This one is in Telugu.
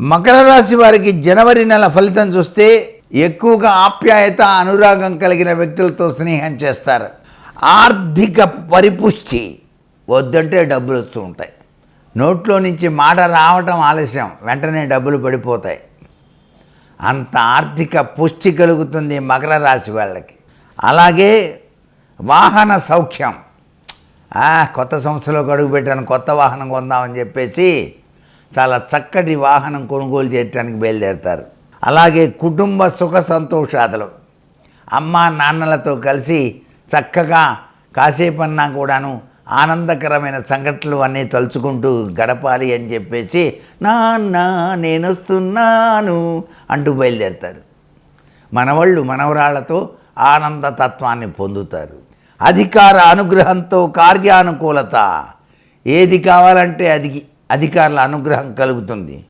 మకర రాశి వారికి జనవరి నెల ఫలితం చూస్తే ఎక్కువగా ఆప్యాయత అనురాగం కలిగిన వ్యక్తులతో స్నేహం చేస్తారు. ఆర్థిక పరిపుష్టి వద్దంటే డబ్బులు వస్తూ ఉంటాయి. నోట్లో నుంచి మాట రావటం ఆలస్యం వెంటనే డబ్బులు పడిపోతాయి. అంత ఆర్థిక పుష్టి కలుగుతుంది మకర రాశి వాళ్ళకి. అలాగే వాహన సౌఖ్యం. కొత్త సంవత్సరంలోకి అడుగుపెట్టాను కొత్త వాహనం కొందామని చెప్పేసి చాలా చక్కటి వాహనం కొనుగోలు చేయడానికి బయలుదేరుతారు. అలాగే కుటుంబ సుఖ సంతోషాదులు. అమ్మ నాన్నలతో కలిసి చక్కగా కాసేపన్నా కూడాను ఆనందకరమైన సంఘటనలు అన్నీ తలుచుకుంటూ గడపాలి అని చెప్పేసి నాన్న నేను వస్తున్నాను అంటూ బయలుదేరుతారు. మనవాళ్ళు మనవరాళ్ళతో ఆనంద తత్వాన్ని పొందుతారు. అధికార అనుగ్రహంతో కార్యానుకూలత. ఏది కావాలంటే అది అధికారుల అనుగ్రహం కలుగుతుంది.